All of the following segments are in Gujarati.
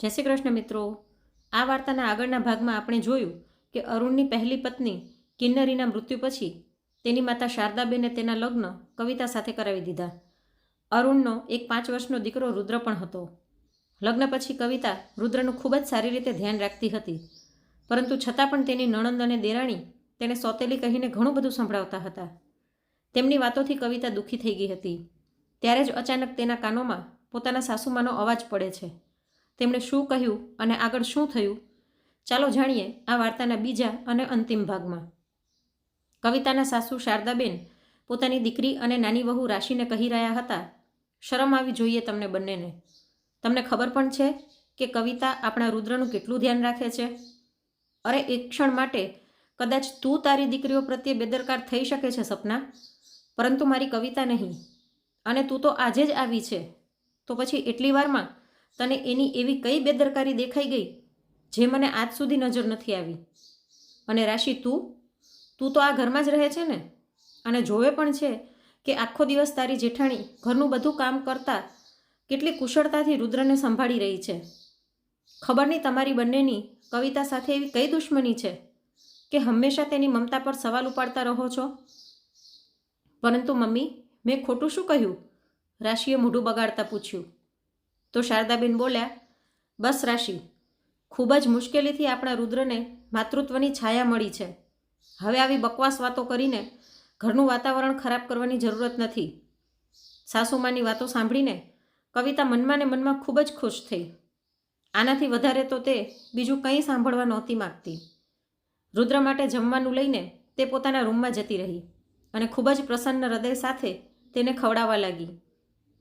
જય શ્રી કૃષ્ણ મિત્રો. આ વાર્તાના આગળના ભાગમાં આપણે જોયું કે અરુણની પહેલી પત્ની કિન્નરીના મૃત્યુ પછી તેની માતા શારદાબેને તેના લગ્ન કવિતા સાથે કરાવી દીધા. અરુણનો એક પાંચ વર્ષનો દીકરો રુદ્ર પણ હતો. લગ્ન પછી કવિતા રુદ્રનું ખૂબ જ સારી રીતે ધ્યાન રાખતી હતી. પરંતુ છતાં પણ તેની નણંદ અને દેરાણી તેને સોતેલી કહીને ઘણું બધું સંભળાવતા હતા. તેમની વાતોથી કવિતા દુઃખી થઈ ગઈ હતી. ત્યારે જ અચાનક તેના કાનોમાં પોતાના સાસુમાનો અવાજ પડે છે. તેમણે શું કહ્યું અને આગળ શું થયું? ચાલો જાણીએ આ વાર્તાના બીજા અને અંતિમ ભાગમાં. કવિતાના સાસુ શારદાબેન પોતાની દીકરી અને નાની વહુ રાશિને કહી રહ્યા હતા, શરમ આવી જોઈએ તમને બંનેને. તમને ખબર પણ છે કે કવિતા આપણા રુદ્રનું કેટલું ધ્યાન રાખે છે? અરે, એક ક્ષણ માટે કદાચ તું તારી દીકરીઓ પ્રત્યે બેદરકાર થઈ શકે છે, સપના. પરંતુ મારી કવિતા નહીં. અને તું તો આજે જ આવી છે. તો પછી એટલી વારમાં તને એની એવી કઈ બેદરકારી દેખાઈ ગઈ, જે મને આજ સુધી નજર નથી આવી? અને રાશિ, તું? તું તો આ ઘરમાં જ રહે છે ને? અને જોવે પણ છે કે આખો દિવસ તારી જેઠાણી ઘરનું બધું કામ કરતા કેટલી કુશળતાથી રુદ્રને સંભાળી રહી છે. ખબર નહીં તમારી બંનેની કવિતા સાથે એવી કઈ દુશ્મની છે કે હંમેશા તેની મમતા પર સવાલ ઉપાડતા રહો છો? પરંતુ મમ્મી, મેં ખોટું શું કહ્યું? રાશિએ મોઢું બગાડતા પૂછ્યું. તો શારદાબેન બોલ્યા, બસ રાશિ, ખૂબ જ મુશ્કેલીથી આપણા રુદ્રને માતૃત્વની છાયા મળી છે. હવે આવી બકવાસ વાતો કરીને ઘરનું વાતાવરણ ખરાબ કરવાની જરૂરત નથી. સાસુમાની વાતો સાંભળીને કવિતા મનમાં ને મનમાં ખૂબ જ ખુશ થઈ. આનાથી વધારે તો તે બીજું કંઈ સાંભળવા નહોતી માગતી. રુદ્ર માટે જમવાનું લઈને તે પોતાના રૂમમાં જતી રહી અને ખૂબ જ પ્રસન્ન હૃદય સાથે તેને ખવડાવવા લાગી.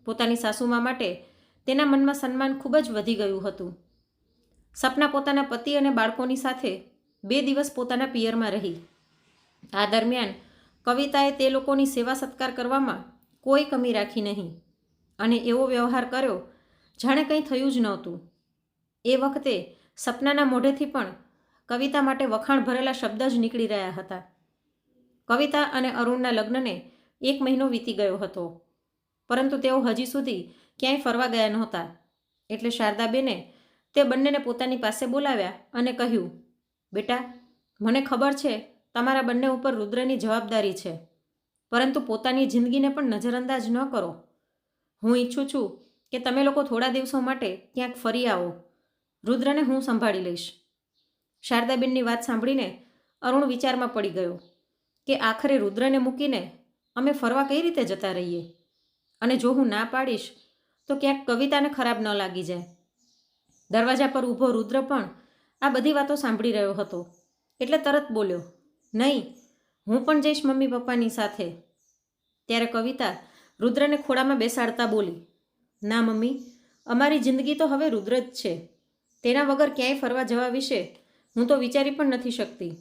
પોતાની સાસુમા માટે તેના મનમાં સન્માન ખૂબ જ વધી ગયું હતું. સપના પોતાના પતિ અને બાળકોની સાથે બે દિવસ પોતાના પિયરમાં રહી. આ દરમિયાન કવિતાએ તે લોકોની સેવા સત્કાર કરવામાં કોઈ કમી રાખી નહીં અને એવો વ્યવહાર કર્યો જાણે કંઈ થયું જ નહોતું. એ વખતે સપનાના મોઢેથી પણ કવિતા માટે વખાણ ભરેલા શબ્દ જ નીકળી રહ્યા હતા. કવિતા અને અરુણના લગ્નને એક મહિનો વીતી ગયો હતો. પરંતુ તેઓ હજી સુધી ક્યાંય ફરવા ગયા નહોતા. એટલે શારદાબેને તે બંનેને પોતાની પાસે બોલાવ્યા અને કહ્યું, બેટા, મને ખબર છે તમારા બંને ઉપર રુદ્રની જવાબદારી છે, પરંતુ પોતાની જિંદગીને પણ નજરઅંદાજ ન કરો. હું ઈચ્છું છું કે તમે લોકો થોડા દિવસો માટે ક્યાંક ફરી આવો. રુદ્રને હું સંભાળી લઈશ. શારદાબેનની વાત સાંભળીને અરુણ વિચારમાં પડી ગયો કે આખરે રુદ્રને મૂકીને અમે ફરવા કઈ રીતે જતા રહીએ? અને જો હું ના પાડીશ તો ક્યાંક કવિતાને ખરાબ ન લાગી જાય. દરવાજા પર ઊભો રુદ્ર પણ આ બધી વાતો સાંભળી રહ્યો હતો. એટલે તરત બોલ્યો, નહીં, હું પણ જઈશ મમ્મી પપ્પાની સાથે. ત્યારે કવિતા રુદ્રને ખોળામાં બેસાડતા બોલી, ના મમ્મી, અમારી જિંદગી તો હવે રુદ્ર જ છે. તેના વગર ક્યાંય ફરવા જવા વિશે હું તો વિચારી પણ નથી શકતી.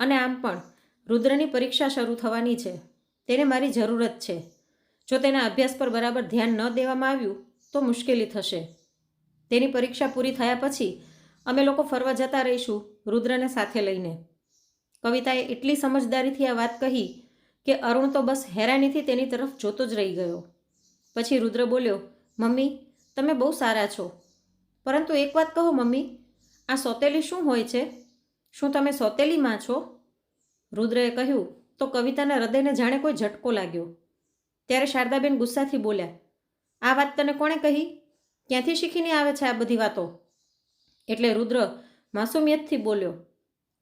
અને આમ પણ રુદ્રની પરીક્ષા શરૂ થવાની છે. તેને મારી જરૂરત છે. જો તેના અભ્યાસ પર બરાબર ધ્યાન ન દેવામાં આવ્યું, તો મુશ્કેલી થશે. તેની પરીક્ષા પૂરી થયા પછી અમે લોકો ફરવા જતા રહીશું, રુદ્રને સાથે લઈને. કવિતાએ એટલી સમજદારીથી આ વાત કહી કે અરુણ તો બસ હેરાનીથી તેની તરફ જોતો જ રહી ગયો. પછી રુદ્ર બોલ્યો, મમ્મી, તમે બહુ સારા છો. પરંતુ એક વાત કહો મમ્મી, આ સોતેલી શું હોય છે? શું તમે સોતેલીમાં છો? રુદ્રએ કહ્યું, તો કવિતાના હૃદયને જાણે કોઈ ઝટકો લાગ્યો. ત્યારે શારદાબેન ગુસ્સાથી બોલ્યા, આ વાત તને કોણે કહી? ક્યાંથી શીખીને આવે છે આ બધી વાતો? એટલે રુદ્ર માસુમિયતથી બોલ્યો,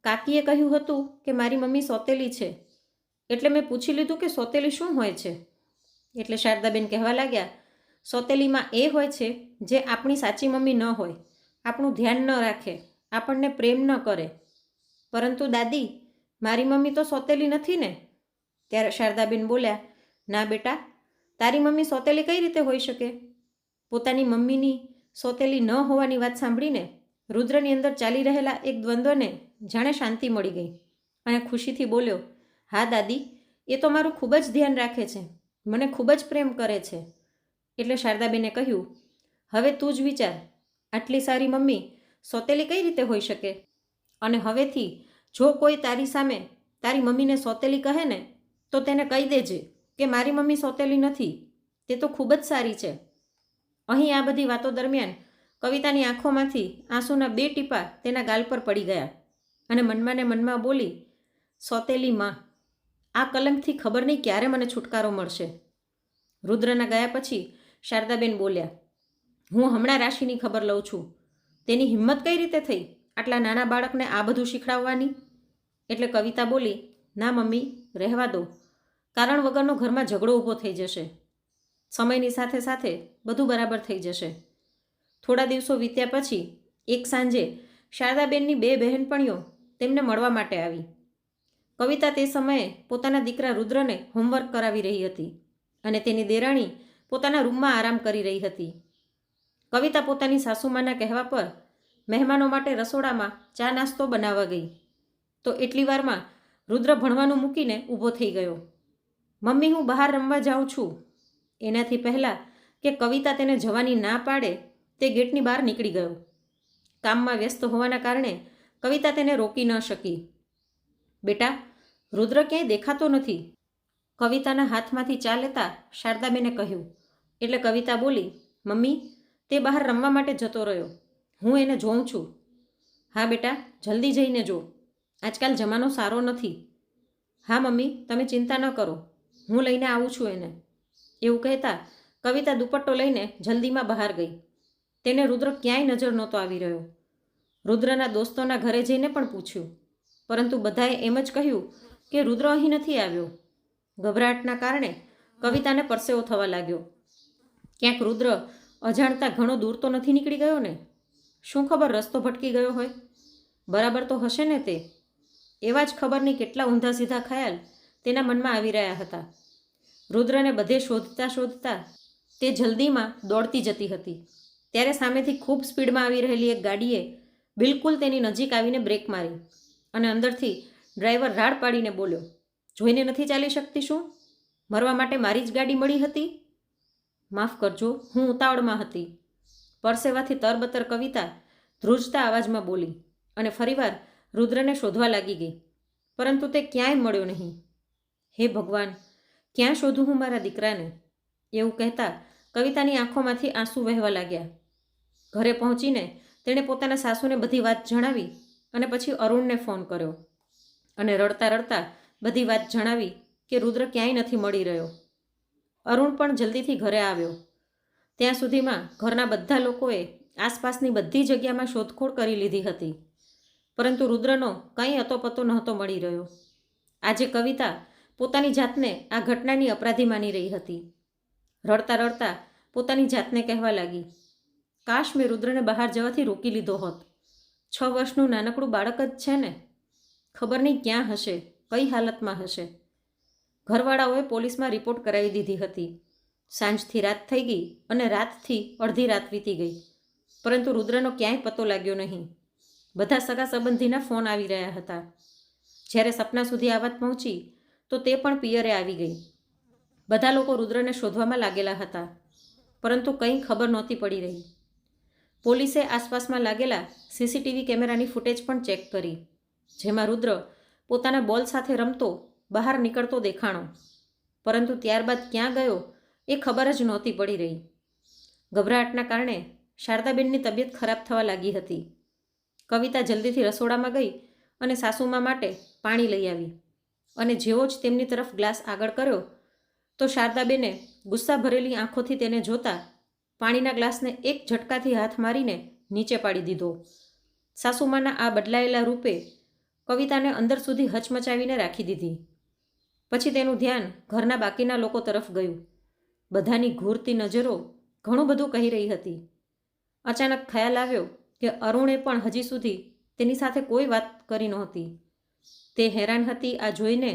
કાકીએ કહ્યું હતું કે મારી મમ્મી સોતેલી છે. એટલે મેં પૂછી લીધું કે સોતેલી શું હોય છે? એટલે શારદાબેન કહેવા લાગ્યા, સોતેલીમાં એ હોય છે જે આપણી સાચી મમ્મી ન હોય. આપણું ધ્યાન ન રાખે. આપણને પ્રેમ ન કરે. પરંતુ દાદી, મારી મમ્મી તો સોતેલી નથી ને? ત્યારે શારદાબેન બોલ્યા ના બેટા, તારી મમ્મી સોતેલી કઈ રીતે હોઈ શકે? પોતાની મમ્મીની સોતેલી ન હોવાની વાત સાંભળીને રુદ્રની અંદર ચાલી રહેલા એક દ્વંદ્વને જાણે શાંતિ મળી ગઈ અને ખુશીથી બોલ્યો, હા દાદી, એ તો મારું ખૂબ જ ધ્યાન રાખે છે, મને ખૂબ જ પ્રેમ કરે છે. એટલે શારદાબેને કહ્યું, હવે તું જ વિચાર, આટલી સારી મમ્મી સોતેલી કઈ રીતે હોઈ શકે? અને હવેથી જો કોઈ તારી સામે તારી મમ્મીને સોતેલી કહે ને, તો તેને કહી દેજે. કે મારી મમ્મી સોતેલી નથી, તે તો ખૂબ જ સારી છે. અહીં આ બધી વાતો દરમિયાન કવિતાની આંખોમાંથી આંસુના બે ટીપા તેના ગાલ પર પડી ગયા અને મનમાં ને મનમાં બોલી, સોતેલી માં, આ કલંકથી ખબર નહીં ક્યારે મને છુટકારો મળશે. રુદ્રના ગયા પછી શારદાબેન બોલ્યા, હું હમણાં રાશિની ખબર લઉં છું. તેની હિંમત કઈ રીતે થઈ? આટલા નાના બાળકને આ બધું શીખડાવવાની? એટલે કવિતા બોલી, ના મમ્મી, રહેવા દો. કારણ વગરનો ઘરમાં ઝઘડો ઊભો થઈ જશે. સમયની સાથે સાથે બધું બરાબર થઈ જશે. થોડા દિવસો વીત્યા પછી એક સાંજે શારદાબેનની બે બહેનપણીઓ તેમને મળવા માટે આવી. કવિતા તે સમયે પોતાના દીકરા રુદ્રને હોમવર્ક કરાવી રહી હતી અને તેની દેરાણી પોતાના રૂમમાં આરામ કરી રહી હતી. કવિતા પોતાની સાસુમાના કહેવા પર મહેમાનો માટે રસોડામાં ચા નાસ્તો બનાવવા ગઈ. તો એટલી વારમાં રુદ્ર ભણવાનું મૂકીને ઊભો થઈ ગયો. મમ્મી, હું બહાર રમવા જાઉં છું. એનાથી પહેલાં કે કવિતા તેને જવાની ના પાડે તે ગેટની બહાર નીકળી ગયો. કામમાં વ્યસ્ત હોવાના કારણે કવિતા તેને રોકી ન શકી. બેટા, રુદ્ર ક્યાંય દેખાતો નથી. કવિતાના હાથમાંથી ચા લેતા શારદાબેને કહ્યું. એટલે કવિતા બોલી, મમ્મી, તે બહાર રમવા માટે જતો રહ્યો. હું એને જોઉં છું. હા બેટા, જલ્દી જઈને જો. આજકાલ જમાનો સારો નથી. હા મમ્મી, તમે ચિંતા ન કરો. હું લઈને આવું છું એને. એવું કહેતા કવિતા દુપટ્ટો લઈને જલ્દીમાં બહાર ગઈ. તેને રુદ્ર ક્યાંય નજર નહોતો આવી રહ્યો. રુદ્રના દોસ્તોના ઘરે જઈને પણ પૂછ્યું. પરંતુ બધાએ એમ જ કહ્યું કે રુદ્ર અહીં નથી આવ્યો. ગભરાટના કારણે કવિતાને પરસેવો થવા લાગ્યો. ક્યાંક રુદ્ર અજાણતા ઘણો દૂર તો નથી નીકળી ગયો ને? શું ખબર રસ્તો ભટકી ગયો હોય? બરાબર તો હશે ને તે? એવા જ ખબર નહીં કેટલા ઊંધા સીધા ખ્યાલ તેના મનમાં આવી રહ્યા હતા. રુદ્રને બધે શોધતા શોધતા તે જલ્દીમાં દોડતી જતી હતી. ત્યારે સામેથી ખૂબ સ્પીડમાં આવી રહેલી એક ગાડીએ બિલકુલ તેની નજીક આવીને બ્રેક મારી અને અંદરથી ડ્રાઈવર રાડ પાડીને બોલ્યો, જોઈને નથી ચાલી શકતી શું? મરવા માટે મારી જ ગાડી મળી હતી? માફ કરજો, હું ઉતાવળમાં હતી. પરસેવાથી તરબતર કવિતા ધ્રુજતા અવાજમાં બોલી અને ફરીવાર રુદ્રને શોધવા લાગી ગઈ. પરંતુ તે ક્યાંય મળ્યો નહીં. હે ભગવાન, ક્યાં શોધું હું મારા દીકરાને? એવું કહેતા કવિતાની આંખોમાંથી આંસુ વહેવા લાગ્યા. ઘરે પહોંચીને તેણે પોતાના સાસુને બધી વાત જણાવી અને પછી અરુણને ફોન કર્યો. અને રડતા રડતા બધી વાત જણાવી કે રુદ્ર ક્યાંય નથી મળી રહ્યો. અરુણ પણ જલ્દીથી ઘરે આવ્યો. ત્યાં સુધીમાં ઘરના બધા લોકોએ આસપાસની બધી જગ્યામાં શોધખોળ કરી લીધી હતી. પરંતુ રુદ્રનો કંઈ અતોપતો નહોતો મળી રહ્યો. આજે કવિતા પોતાની જાતને આ ઘટનાની અપરાધી માની રહી હતી. રડતા રડતા પોતાની જાતને કહેવા લાગી. કાશ મેં રુદ્રને બહાર જવાથી રોકી લીધો હોત. છ વર્ષનું નાનકડું બાળક જ છે ને? ખબર નહીં ક્યાં હશે, કઈ હાલતમાં હશે. ઘરવાળાઓએ પોલીસમાં રિપોર્ટ કરાવી દીધી હતી. સાંજથી રાત થઈ ગઈ અને રાતથી અડધી રાત વીતી ગઈ. પરંતુ રુદ્રનો ક્યાંય પતો લાગ્યો નહીં. બધા સગા સંબંધીના ફોન આવી રહ્યા હતા. જ્યારે સપના સુધી આ વાત પહોંચી તો તે પણ પિયરે આવી ગઈ. બધા લોકો રુદ્રને શોધવામાં લાગેલા હતા, પરંતુ કંઈ ખબર નહોતી પડી રહી. પોલીસે આસપાસમાં લાગેલા સીસીટીવી કેમેરાની ફૂટેજ પણ ચેક કરી, જેમાં રુદ્ર પોતાના બોલ સાથે રમતો, બહાર નીકળતો દેખાણો, પરંતુ ત્યારબાદ ક્યાં ગયો એ ખબર જ નહોતી પડી રહી. ગભરાટના કારણે શારદાબેનની તબિયત ખરાબ થવા લાગી હતી. કવિતા જલ્દીથી રસોડામાં ગઈ અને સાસુમા માટે પાણી લઈ આવી. અને જેવો જ તેમની તરફ ગ્લાસ આગળ કર્યો, તો શારદાબેને ગુસ્સા ભરેલી આંખોથી તેને જોતા પાણીના ગ્લાસને એક ઝટકાથી હાથ મારીને નીચે પાડી દીધો. સાસુમાના આ બદલાયેલા રૂપે કવિતાને અંદર સુધી હચમચાવીને રાખી દીધી. પછી તેનું ધ્યાન ઘરના બાકીના લોકો તરફ ગયું. બધાની ઘૂરતી નજરો ઘણું બધું કહી રહી હતી. અચાનક ખ્યાલ આવ્યો કે અરુણે પણ હજી સુધી તેની સાથે કોઈ વાત કરી નહોતી. તે હેરાન હતી આ જોઈને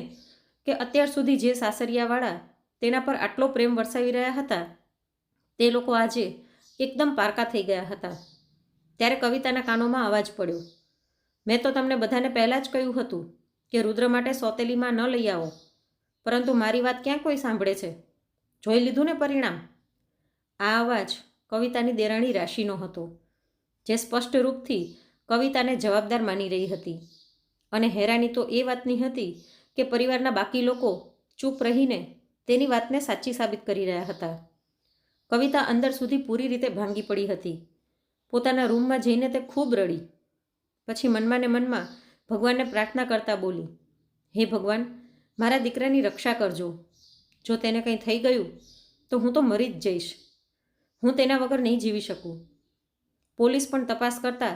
કે અત્યાર સુધી જે સાસરિયાવાળા તેના પર આટલો પ્રેમ વરસાવી રહ્યા હતા, તે લોકો આજે એકદમ પારકા થઈ ગયા હતા. ત્યારે કવિતાના કાનોમાં અવાજ પડ્યો. મેં તો તમને બધાને પહેલાં જ કહ્યું હતું કે રુદ્ર માટે સોતેલીમાં ન લઈ આવો, પરંતુ મારી વાત ક્યાં કોઈ સાંભળે છે? જોઈ લીધું ને પરિણામ? આ અવાજ કવિતાની દેરાણી રાશિનો હતો, જે સ્પષ્ટ રૂપથી કવિતાને જવાબદાર માની રહી હતી. અને હેરાની તો એ વાતની હતી કે પરિવારના બાકી લોકો ચૂપ રહીને તેની વાતને સાચી સાબિત કરી રહ્યા હતા. કવિતા અંદર સુધી પૂરી રીતે ભાંગી પડી હતી. પોતાના રૂમમાં જઈને તે ખૂબ રડી. પછી મનમાં ને મનમાં ભગવાનને પ્રાર્થના કરતા બોલી, હે ભગવાન, મારા દીકરાની રક્ષા કરજો. જો તેને કંઈ થઈ ગયું, તો હું તો મરી જ જઈશ. હું તેના વગર નહીં જીવી શકું. પોલીસ પણ તપાસ કરતા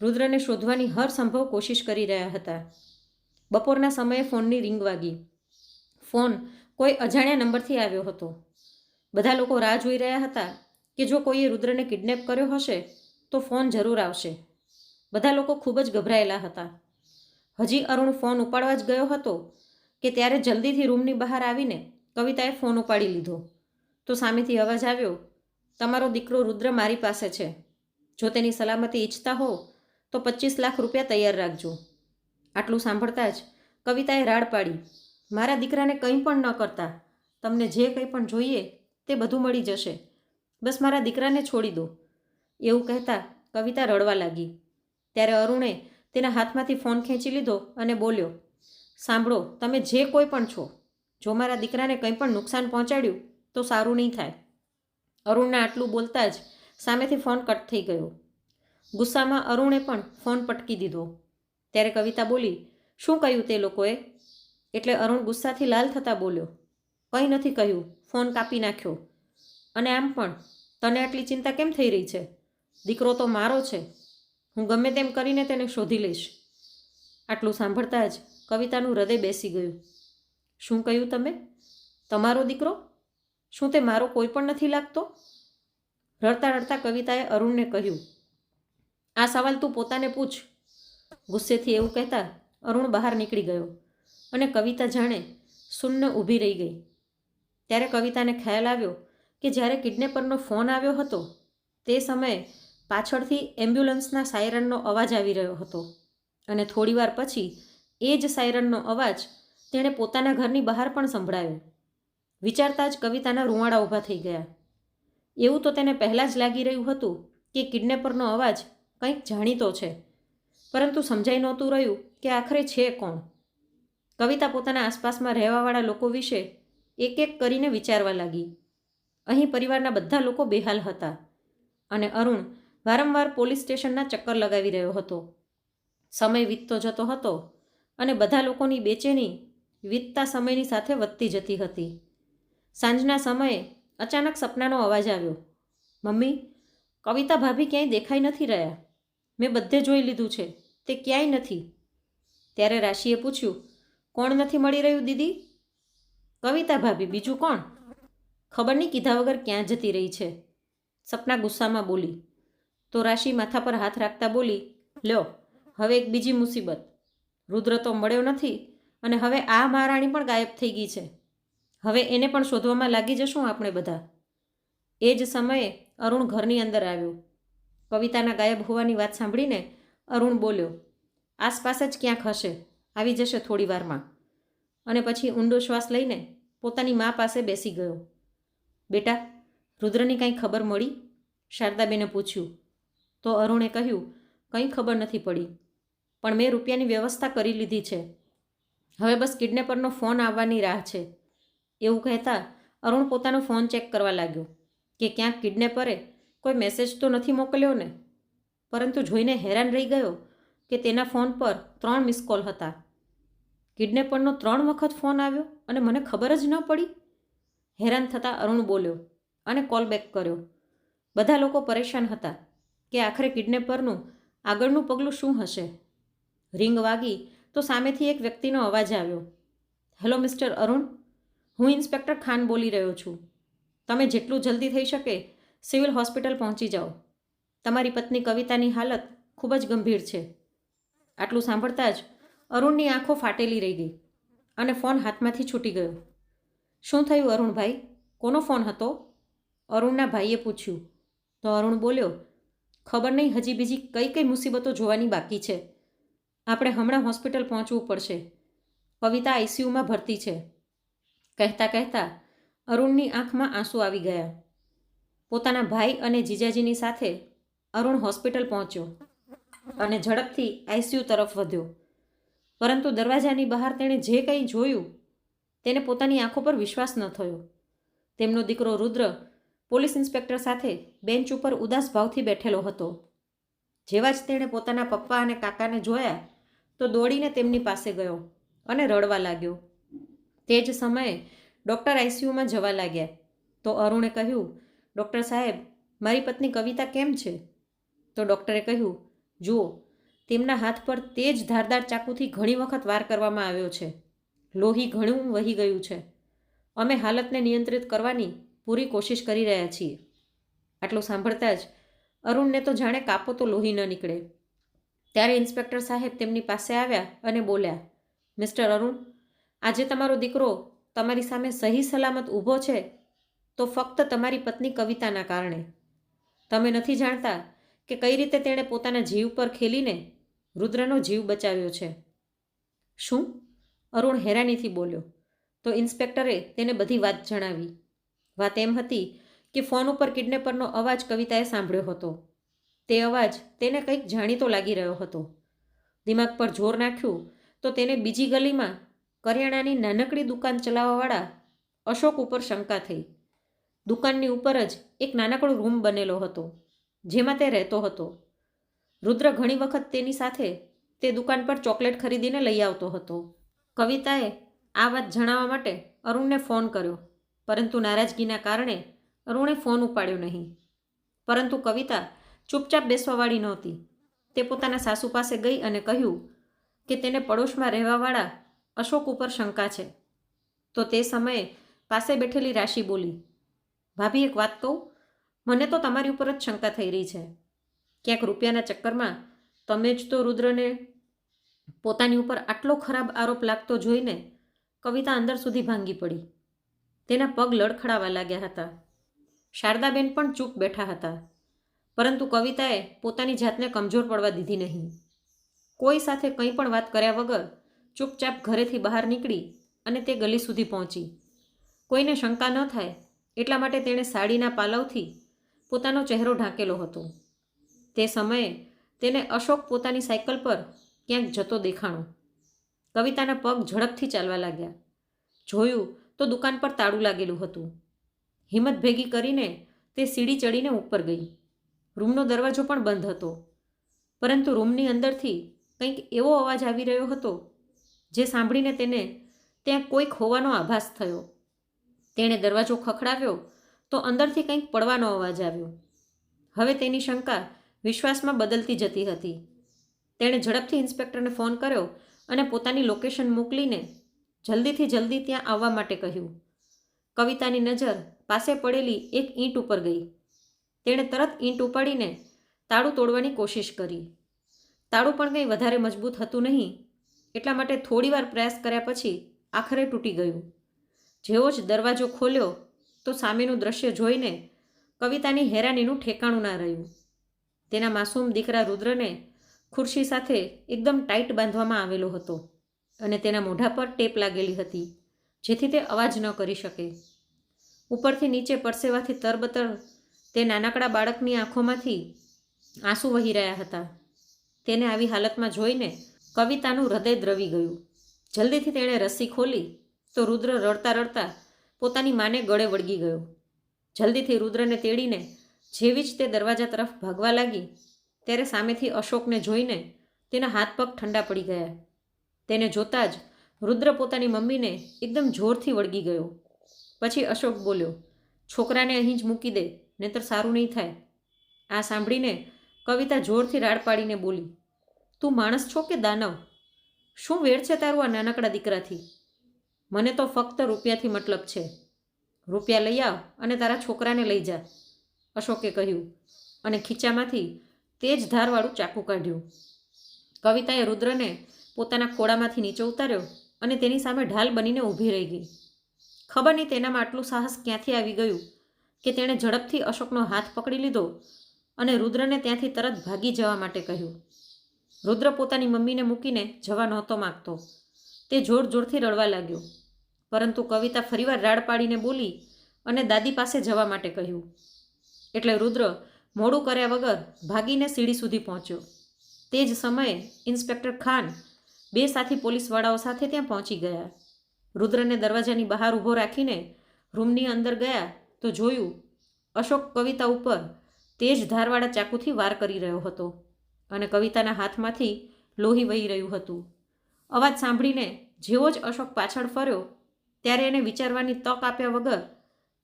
રુદ્રને શોધવાની હર સંભવ કોશિશ કરી રહ્યા હતા. બપોરના સમયે ફોનની રિંગ વાગી. ફોન કોઈ અજાણ્યા નંબરથી આવ્યો હતો. બધા લોકો રાહ જોઈ રહ્યા હતા કે જો કોઈએ રુદ્રને કિડનેપ કર્યો હશે, તો ફોન જરૂર આવશે. બધા લોકો ખૂબ જ ગભરાયેલા હતા. હજી અરુણ ફોન ઉપાડવા જ ગયો હતો કે ત્યારે જલ્દીથી રૂમની બહાર આવીને કવિતાએ ફોન ઉપાડી લીધો. તો સામેથી અવાજ આવ્યો, તમારો દીકરો રુદ્ર મારી પાસે છે. જો તેની સલામતી ઈચ્છતા હો તો પચીસ લાખ રૂપિયા તૈયાર રાખજો. આટલું સાંભળતા જ કવિતાએ રાડ પાડી. મારા દીકરાને કંઈ પણ ન કરતા. તમને જે કંઈ પણ જોઈએ તે બધું મળી જશે. બસ મારા દીકરાને છોડી દો. એવું કહેતા કવિતા રડવા લાગી. ત્યારે અરુણે તેના હાથમાંથી ફોન ખેંચી લીધો અને બોલ્યો, સાંભળો, તમે જે કોઈ પણ છો, જો મારા દીકરાને કંઈ પણ નુકસાન પહોંચાડ્યું, તો સારું નહીં થાય. અરુણના આટલું બોલતા જ સામેથી ફોન કટ થઈ ગયો. ગુસ્સામાં અરુણે પણ ફોન પટકી દીધો. ત્યારે કવિતા બોલી, શું કહ્યું તે લોકોએ? એટલે અરુણ ગુસ્સાથી લાલ થતાં બોલ્યો, કંઈ નથી કહ્યું, ફોન કાપી નાખ્યો. અને આમ પણ, તને આટલી ચિંતા કેમ થઈ રહી છે? દીકરો તો મારો છે. હું ગમે તેમ કરીને તેને શોધી લઈશ. આટલું સાંભળતા જ કવિતાનું હૃદય બેસી ગયું. શું કહ્યું તમે? તમારો દીકરો? શું તે મારો કોઈ પણ નથી લાગતો? રડતા રડતા કવિતાએ અરુણને કહ્યું આ સવાલ તું પોતાને પૂછ. ગુસ્સેથી એવું કહેતા અરુણ બહાર નીકળી ગયો અને કવિતા જાણે શૂન્ય ઊભી રહી ગઈ. ત્યારે કવિતાને ખ્યાલ આવ્યો કે જ્યારે કિડનેપરનો ફોન આવ્યો હતો, તે સમયે પાછળથી એમ્બ્યુલન્સના સાયરનનો અવાજ આવી રહ્યો હતો અને થોડીવાર પછી એ જ સાયરનનો અવાજ તેણે પોતાના ઘરની બહાર પણ સંભળાયો. વિચારતા જ કવિતાના રૂવાડા ઊભા થઈ ગયા. એવું તો તેને પહેલાં જ લાગી રહ્યું હતું કે કિડનેપરનો અવાજ કંઈક જાણીતો છે. પરંતુ સમજાઈ નહોતું રહ્યું કે આખરે છે કોણ. કવિતા પોતાના આસપાસમાં રહેવાવાળા લોકો વિશે એક એક કરીને વિચારવા લાગી. અહીં પરિવારના બધા લોકો બેહાલ હતા અને અરુણ વારંવાર પોલીસ સ્ટેશનના ચક્કર લગાવી રહ્યો હતો. સમય વીતતો જતો હતો અને બધા લોકોની બેચેની વીતતા સમયની સાથે વધતી જતી હતી. સાંજના સમયે અચાનક સપનાનો અવાજ આવ્યો. મમ્મી, કવિતા ભાભી ક્યાંય દેખાઈ નથી રહ્યા. મેં બધે જોઈ લીધું છે, તે ક્યાંય નથી. ત્યારે રાશિએ પૂછ્યું, કોણ નથી મળી રહ્યું, દીદી? કવિતા ભાભી, બીજું કોણ? ખબર નહીં, કીધા વગર ક્યાં જતી રહી છે. સપના ગુસ્સામાં બોલી. તો રાશિ માથા પર હાથ રાખતા બોલી, લ્યો, હવે એક બીજી મુસીબત. રુદ્ર તો મળ્યો નથી અને હવે આ મહારાણી પણ ગાયબ થઈ ગઈ છે. હવે એને પણ શોધવામાં લાગી જશું આપણે બધા. એ જ સમયે અરુણ ઘરની અંદર આવ્યો. કવિતાના ગાયબ હોવાની વાત સાંભળીને અરુણ બોલ્યો, આસપાસ જ ક્યાંક હશે, આવી જશે થોડી વારમાં. અને પછી ઊંડો શ્વાસ લઈને પોતાની મા પાસે બેસી ગયો. બેટા, રુદ્રની કાંઈ ખબર મળી? શારદાબેને પૂછ્યું. તો અરુણે કહ્યું, કંઈ ખબર નથી પડી, પણ મેં રૂપિયાની વ્યવસ્થા કરી લીધી છે. હવે બસ કિડનેપરનો ફોન આવવાની રાહ છે. એવું કહેતા અરુણ પોતાનો ફોન ચેક કરવા લાગ્યો કે ક્યાંક કિડનેપરે કોઈ મેસેજ તો નથી મોકલ્યો ને? પરંતુ જોઈને હેરાન રહી ગયો કે તેના ફોન પર ત્રણ મિસ કોલ હતા. કિડનેપરનો ત્રણ વખત ફોન આવ્યો અને મને ખબર જ ન પડી. હેરાન થતાં અરુણ બોલ્યો અને કોલ બેક કર્યો. બધા લોકો પરેશાન હતા કે આખરે કિડનેપરનું આગળનું પગલું શું હશે? રિંગ વાગી તો સામેથી એક વ્યક્તિનો અવાજ આવ્યો. Hello, mister Arun. હું ઇન્સ્પેક્ટર ખાન બોલી રહ્યો છું. તમે જેટલું જલ્દી થઈ શકે સિવિલ હોસ્પિટલ પહોંચી જાઓ. તમારી પત્ની કવિતાની હાલત ખૂબ જ ગંભીર છે. આટલું સાંભળતા જ અરુણની આંખો ફાટેલી રહી ગઈ અને ફોન હાથમાંથી છૂટી ગયો. શું થયું અરુણભાઈ? કોનો ફોન હતો? અરુણના ભાઈએ પૂછ્યું. તો અરુણ બોલ્યો, ખબર નહીં હજી બીજી કઈ કઈ મુસીબતો જોવાની બાકી છે. આપણે હમણાં હોસ્પિટલ પહોંચવું પડશે. કવિતા આઈસીયુમાં ભરતી છે. કહેતા કહેતા અરુણની આંખમાં આંસુ આવી ગયા. પોતાના ભાઈ અને જીજાજીની સાથે અરુણ હોસ્પિટલ પહોંચ્યો અને ઝડપથી આઈસીયુ તરફ વધ્યો. પરંતુ દરવાજાની બહાર તેણે જે કંઈ જોયું, તેને પોતાની આંખો પર વિશ્વાસ ન થયો. તેમનો દીકરો રુદ્ર પોલીસ ઇન્સ્પેક્ટર સાથે બેન્ચ ઉપર ઉદાસ ભાવથી બેઠેલો હતો. જેવા જ તેણે પોતાના પપ્પા અને કાકાને જોયા, તો દોડીને તેમની પાસે ગયો અને રડવા લાગ્યો. તે જ સમયે ડૉક્ટર આઈસીયુમાં જવા લાગ્યા, તો અરુણે કહ્યું ડૉક્ટર સાહેબ, મારી પત્ની કવિતા કેમ છે? તો ડૉક્ટરે કહ્યું, જુઓ, તેમના હાથ પર તે જ ધારદાર ચાકુથી ઘણી વખત વાર કરવામાં આવ્યો છે. લોહી ઘણું વહી ગયું છે. અમે હાલતને નિયંત્રિત કરવાની પૂરી કોશિશ કરી રહ્યા છીએ. આટલું સાંભળતા જ અરુણને તો જાણે કાપો તો લોહી ન નીકળે. ત્યારે ઇન્સ્પેક્ટર સાહેબ તેમની પાસે આવ્યા અને બોલ્યા, મિસ્ટર અરુણ, આજે તમારો દીકરો તમારી સામે સહી સલામત ઊભો છે તો ફક્ત તમારી પત્ની કવિતાના કારણે. તમે નથી જાણતા કે કઈ રીતે તેણે પોતાના જીવ પર ખેલીને રુદ્રનો જીવ બચાવ્યો છે. શું? અરુણ હેરાનીથી બોલ્યો. તો ઇન્સ્પેક્ટરે તેને બધી વાત જણાવી. વાત એમ હતી કે ફોન ઉપર કિડનેપરનો અવાજ કવિતાએ સાંભળ્યો હતો. તે અવાજ તેને કંઈક જાણીતો લાગી રહ્યો હતો. દિમાગ પર જોર નાખ્યું તો તેને બીજી ગલીમાં કરિયાણાની નાનકડી દુકાન ચલાવવાવાળા અશોક ઉપર શંકા થઈ. દુકાનની ઉપર જ એક નાનકડો રૂમ બનેલો હતો, જેમાં તે રહેતો હતો. રુદ્ર ઘણી વખત તેની સાથે તે દુકાન પર ચોકલેટ ખરીદીને લઈ આવતો હતો. કવિતાએ આ વાત જણાવવા માટે અરુણને ફોન કર્યો, પરંતુ નારાજગીના કારણે અરુણે ફોન ઉપાડ્યો નહીં. પરંતુ કવિતા ચૂપચાપ બેસવાવાળી નહોતી. તે પોતાના સાસુ પાસે ગઈ અને કહ્યું કે તેને પડોશમાં રહેવાવાળા અશોક ઉપર શંકા છે. તો તે સમયે પાસે બેઠેલી રાશિ બોલી ભાભી, એક વાત કહું? મને તો તમારી ઉપર જ શંકા થઈ રહી છે. ક્યાંક રૂપિયાના ચક્કરમાં તમે જ તો રુદ્રને પોતાની ઉપર આટલો ખરાબ આરોપ લાગતો જોઈને કવિતા અંદર સુધી ભાંગી પડી. તેના પગ લડખડાવા લાગ્યા હતા. શારદાબેન પણ ચૂપ બેઠા હતા. પરંતુ કવિતાએ પોતાની જાતને કમજોર પડવા દીધી નહીં. કોઈ સાથે કંઈ પણ વાત કર્યા વગર ચૂપચાપ ઘરેથી બહાર નીકળી અને તે ગલી સુધી પહોંચી. કોઈને શંકા ન થાય એટલા માટે તેણે સાડીના પાલવથી પોતાનો ચહેરો ઢાંકેલો હતો. તે સમયે તેને અશોક પોતાની સાયકલ પર ક્યાંક જતો દેખાણો. કવિતાના પગ ઝડપથી ચાલવા લાગ્યા. જોયું તો દુકાન પર તાળું લાગેલું હતું. હિંમત ભેગી કરીને તે સીડી ચડીને ઉપર ગઈ. રૂમનો દરવાજો પણ બંધ હતો. પરંતુ રૂમની અંદરથી કંઈક એવો અવાજ આવી રહ્યો હતો, જે સાંભળીને તેને ત્યાં કોઈક હોવાનો આભાસ થયો. તેણે દરવાજો ખખડાવ્યો તો અંદરથી કંઈક પડવાનો અવાજ આવ્યો. હવે તેની શંકા વિશ્વાસમાં બદલતી જતી હતી. તેણે ઝડપથી ઇન્સ્પેક્ટરને ફોન કર્યો અને પોતાની લોકેશન મોકલીને જલ્દીથી જલ્દી ત્યાં આવવા માટે કહ્યું. કવિતાની નજર પાસે પડેલી એક ઈંટ ઉપર ગઈ. તેણે તરત ઈંટ ઉપાડીને તાળું તોડવાની કોશિશ કરી. તાળું પણ કંઈ વધારે મજબૂત હતું નહીં. એટલા માટે થોડીવાર પ્રયાસ કર્યા પછી આખરે તૂટી ગયું. જેવો જ દરવાજો ખોલ્યો તો સામેનું દ્રશ્ય જોઈને કવિતાની હેરાનીનું ઠેકાણું ના રહ્યું. તેના માસૂમ દીકરા રુદ્રને ખુરશી સાથે એકદમ ટાઈટ બાંધવામાં આવેલો હતો અને તેના મોઢા પર ટેપ લાગેલી હતી, જેથી તે અવાજ ન કરી શકે. ઉપરથી નીચે પરસેવાથી તરબતર તે નાનકડા બાળકની આંખોમાંથી આંસુ વહી રહ્યા હતા. તેને આવી હાલતમાં જોઈને કવિતાનું હૃદય દ્રવી ગયું. જલ્દીથી તેણે રસ્સી ખોલી તો રુદ્ર રડતા રડતા પોતાની માને ગળે વળગી ગયો. જલ્દીથી રુદ્રને તેડીને જેવી જ તે દરવાજા તરફ ભાગવા લાગી, ત્યારે સામેથી અશોકને જોઈને તેના હાથ પગ ઠંડા પડી ગયા. તેને જોતાં જ રુદ્ર પોતાની મમ્મીને એકદમ જોરથી વળગી ગયો. પછી અશોક બોલ્યો, છોકરાને અહીં જ મૂકી દે, નહીતર સારું નહીં થાય. આ સાંભળીને કવિતા જોરથી રાડ પાડીને બોલી, તું માણસ છો કે દાનવ? શું વેર છે તારું આ નાનકડા દીકરાથી? મને તો ફક્ત રૂપિયાથી મતલબ છે. રૂપિયા લઈ આવ અને તારા છોકરાને લઈ જા, અશોકે કહ્યું. અને ખીચામાંથી તે જ ધારવાળું ચાકુ કાઢ્યું. કવિતાએ રુદ્રને પોતાના ખોળામાંથી નીચે ઉતાર્યો અને તેની સામે ઢાલ બનીને ઊભી રહી ગઈ. ખબર નહીં તેનામાં આટલું સાહસ ક્યાંથી આવી ગયું કે તેણે ઝડપથી અશોકનો હાથ પકડી લીધો અને રુદ્રને ત્યાંથી તરત ભાગી જવા માટે કહ્યું. રુદ્ર પોતાની મમ્મીને મૂકીને જવા નહોતો માગતો. તે જોર જોરથી રડવા લાગ્યો. પરંતુ કવિતા ફરીવાર રાડ પાડીને બોલી અને દાદી પાસે જવા માટે કહ્યું. એટલે રુદ્ર મોડું કર્યા વગર ભાગીને સીડી સુધી પહોંચ્યો. તે જ સમયે ઇન્સ્પેક્ટર ખાન બે સાથી પોલીસવાળાઓ સાથે ત્યાં પહોંચી ગયા. રુદ્રને દરવાજાની બહાર ઊભો રાખીને રૂમની અંદર ગયા તો જોયું અશોક કવિતા ઉપર તેજ ધારવાળા ચાકુથી વાર કરી રહ્યો હતો અને કવિતાના હાથમાંથી લોહી વહી રહ્યું હતું. અવાજ સાંભળીને જેવો જ અશોક પાછળ ફર્યો, ત્યારે એને વિચારવાની તક આપ્યા વગર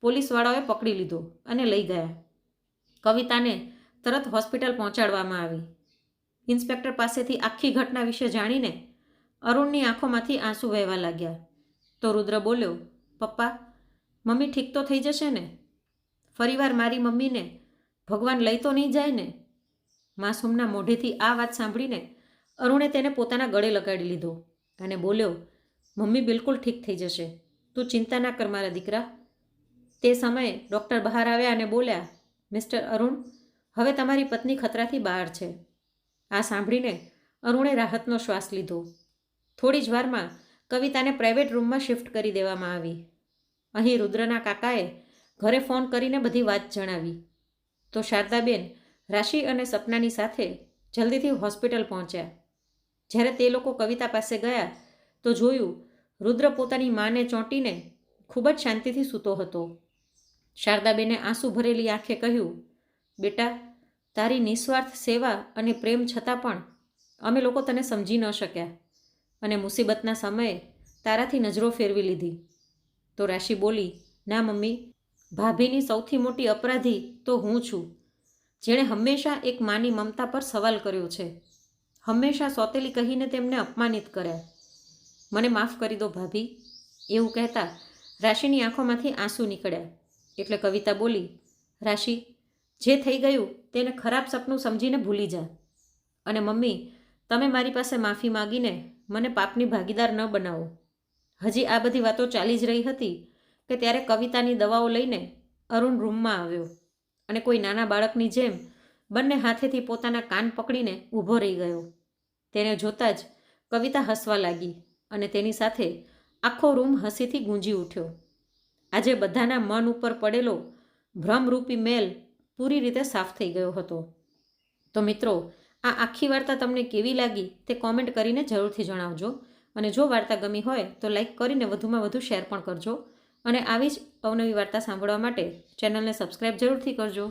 પોલીસવાળાઓએ પકડી લીધો અને લઈ ગયા. કવિતાને તરત હોસ્પિટલ પહોંચાડવામાં આવી. ઇન્સ્પેક્ટર પાસેથી આખી ઘટના વિશે જાણીને અરુણની આંખોમાંથી આંસુ વહેવા લાગ્યા. તો રુદ્ર બોલ્યો, પપ્પા, મમ્મી ઠીક તો થઈ જશે ને? ફરીવાર મારી મમ્મીને ભગવાન લઈ તો નહીં જાય ને? માસૂમના મોઢેથી આ વાત સાંભળીને અરુણે તેને પોતાના ગળે લગાડી લીધો અને બોલ્યો, મમ્મી બિલકુલ ઠીક થઈ જશે. તું ચિંતા ના કર મારા દીકરા. તે સમયે ડૉક્ટર બહાર આવ્યા અને બોલ્યા, મિસ્ટર અરુણ, હવે તમારી પત્ની ખતરાથી બહાર છે. આ સાંભળીને અરુણે રાહતનો શ્વાસ લીધો. થોડી જ વારમાં કવિતાને પ્રાઇવેટ રૂમમાં શિફ્ટ કરી દેવામાં આવી. અહીં રુદ્રના કાકાએ ઘરે ફોન કરીને બધી વાત જણાવી. તો શારદાબેન રાશિ અને સપનાની સાથે જલ્દીથી હોસ્પિટલ પહોંચ્યા. જ્યારે તે લોકો કવિતા પાસે ગયા, તો જોયું, રુદ્ર પોતાની માને ચોંટીને ખૂબ જ શાંતિથી સૂતો હતો. શારદાબેને આંસુ ભરેલી આંખે કહ્યું, બેટા, તારી નિસ્વાર્થ સેવા અને પ્રેમ છતાં પણ અમે લોકો તને સમજી ન શક્યા અને મુસીબતના સમયે તારાથી નજરો ફેરવી લીધી. તો રાશિ બોલી, ના, મમ્મી, ભાભીની સૌથી મોટી અપરાધી તો હું છું, જેણે હંમેશા એક માની મમતા પર સવાલ કર્યો છે. હંમેશા સોતેલી કહીને તેમને અપમાનિત કર્યા મને માફ કરી દો ભાભી, એવું કહેતા રાશિની આંખોમાંથી આંસુ નીકળ્યા એટલે કવિતા બોલી, રાશિ, જે થઈ ગયું તેને ખરાબ સપનું સમજીને ભૂલી જા. અને મમ્મી, તમે મારી પાસે માફી માગીને મને પાપની ભાગીદાર ન બનાવો. હજી આ બધી વાતો ચાલી જ રહી હતી કે ત્યારે કવિતાની દવાઓ લઈને અરુણ રૂમમાં આવ્યો અને કોઈ નાના બાળકની જેમ બંને હાથેથી પોતાના કાન પકડીને ઊભો રહી ગયો. તેને જોતાં જ કવિતા હસવા લાગી અને તેની સાથે આખો રૂમ હસીથી ગુંજી ઉઠ્યો. આજે બધાના મન ઉપર પડેલો ભ્રમરૂપી મેલ પૂરી રીતે સાફ થઈ ગયો હતો. તો મિત્રો, આ આખી વાર્તા તમને કેવી લાગી તે કોમેન્ટ કરીને જરૂરથી જણાવજો અને જો વાર્તા ગમી હોય તો લાઈક કરીને વધુમાં વધુ શેર પણ કરજો અને આવી જ અવનવી વાર્તા સાંભળવા માટે ચેનલને સબસ્ક્રાઈબ જરૂરથી કરજો.